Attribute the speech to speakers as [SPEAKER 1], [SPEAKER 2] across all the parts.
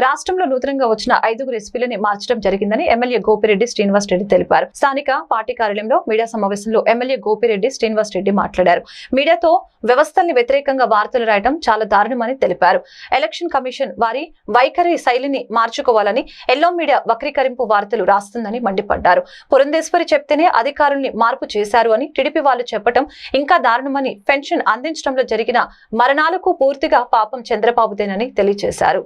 [SPEAKER 1] రాష్ట్రంలో నూతనంగా వచ్చిన ఐదుగురు ఎస్పీలని మార్చడం జరిగిందని ఎమ్మెల్యే గోపిరెడ్డి శ్రీనివాస్ రెడ్డి తెలిపారు. స్థానిక పార్టీ కార్యాలయంలో మీడియా సమావేశంలో ఎమ్మెల్యే గోపిరెడ్డి శ్రీనివాస్ రెడ్డి మాట్లాడారు. మీడియాతో వ్యవస్థల్ని వ్యతిరేకంగా వార్తలు రాయడం చాలా దారుణమని తెలిపారు. ఎలక్షన్ కమిషన్ వారి వైఖరి శైలిని మార్చుకోవాలని ఎల్లో మీడియా వక్రీకరింపు వార్తలు రాస్తుందని మండిపడ్డారు. పురంధేశ్వరి చెప్తేనే అధికారుల్ని మార్పు చేశారు అని టీడీపీ వాళ్ళు చెప్పడం ఇంకా దారుణమని పెన్షన్ అందించడంలో జరిగిన మరణాలకు పూర్తిగా పాపం చంద్రబాబుదేనని తెలియజేశారు.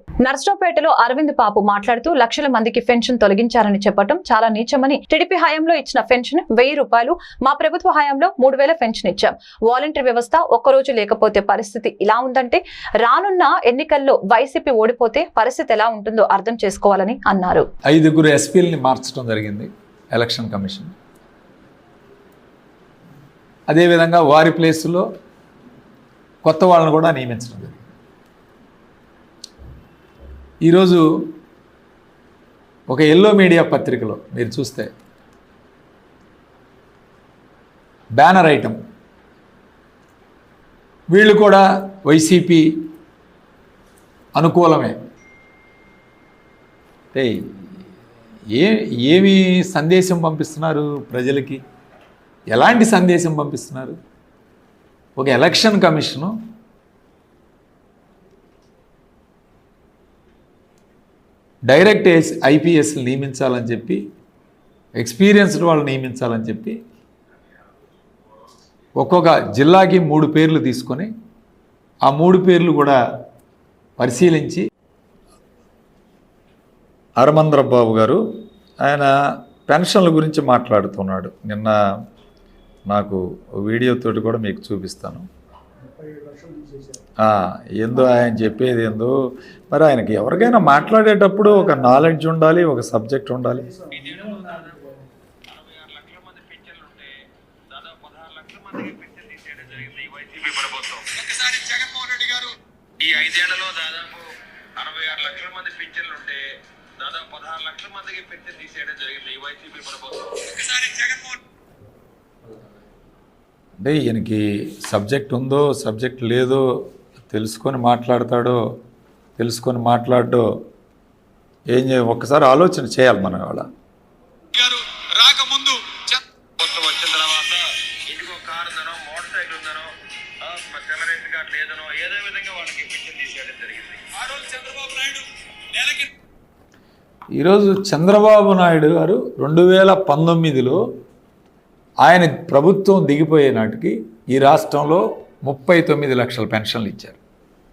[SPEAKER 1] నర్సరావుపేటలో అరవింద్ బాబు మాట్లాడుతూ లక్షల మందికి పెన్షన్ తొలగించారని చెప్పడం చాలా నీచమని టీడీపీ హయాంలో ఇచ్చిన పెన్షన్ వెయ్యి రూపాయలు మా ప్రభుత్వ హయాంలో మూడు వేల పెన్షన్ ఇచ్చాం. వాలంటీర్ వ్యవస్థ ఒక్కరోజు లేకపోతే పరిస్థితి ఇలా ఉందంటే రానున్న ఎన్నికల్లో వైసీపీ ఓడిపోతే పరిస్థితి ఎలా ఉంటుందో అర్థం చేసుకోవాలని అన్నారు.
[SPEAKER 2] ఐదుగురు ఎస్పీలని మార్చడం జరిగింది ఎలక్షన్ కమిషన్. అదేవిధంగా వారి ప్లేసులో కొత్త వాళ్ళని కూడా నియమించడం ఈరోజు ఒక ఎల్లో మీడియా పత్రికలో మీరు చూస్తే బ్యానర్ ఐటమ్. వీళ్ళు కూడా వైసీపీ అనుకూలమే. అంటే ఏ ఏమి సందేశం పంపిస్తున్నారు ప్రజలకి? ఎలాంటి సందేశం పంపిస్తున్నారు? ఒక election commission direct S IPS నియమించాలని చెప్పి ఎక్స్పీరియన్స్డ్ వాళ్ళు నియమించాలని చెప్పి ఒక్కొక్క జిల్లాకి మూడు పేర్లు తీసుకొని ఆ మూడు పేర్లు కూడా పరిశీలించి హరమంద్రబాబు గారు ఆయన పెన్షన్ల గురించి మాట్లాడుతున్నాడు. నిన్న నాకు వీడియోతోటి కూడా మీకు చూపిస్తాను. ఏందో ఆయన చెప్పేది ఏందో మరి ఆయనకి ఎవరికైనా మాట్లాడేటప్పుడు ఒక నాలెడ్జ్ ఉండాలి ఒక సబ్జెక్ట్ ఉండాలి.
[SPEAKER 3] అరవై ఆరు లక్షల మంది పింఛన్లు ఉంటే దాదాపు పదహారు లక్షల మందికి పింఛన్ తీసేయడం జరిగింది ఈ ఒకసారి గారు ఈ ఐదేళ్ళలో దాదాపు అరవై ఆరు లక్షల మంది పింఛన్లు ఉంటే దాదాపు పదహారు లక్షల మందికి పింఛన్ తీసేయడం జరిగింది. ఈ వైసీపీ ప్రభుత్వం
[SPEAKER 2] అంటే ఈయనకి సబ్జెక్ట్ ఉందో సబ్జెక్ట్ లేదో తెలుసుకొని మాట్లాడతాడో తెలుసుకొని మాట్లాడో ఏం చే ఒక్కసారి ఆలోచన చేయాలి మనం ఇవాళ.
[SPEAKER 3] రాకముందు
[SPEAKER 2] ఈరోజు చంద్రబాబు నాయుడు గారు రెండు వేల పంతొమ్మిదిలో ఆయన ప్రభుత్వం దిగిపోయే నాటికి ఈ రాష్ట్రంలో ముప్పై తొమ్మిది లక్షల పెన్షన్లు ఇచ్చారు.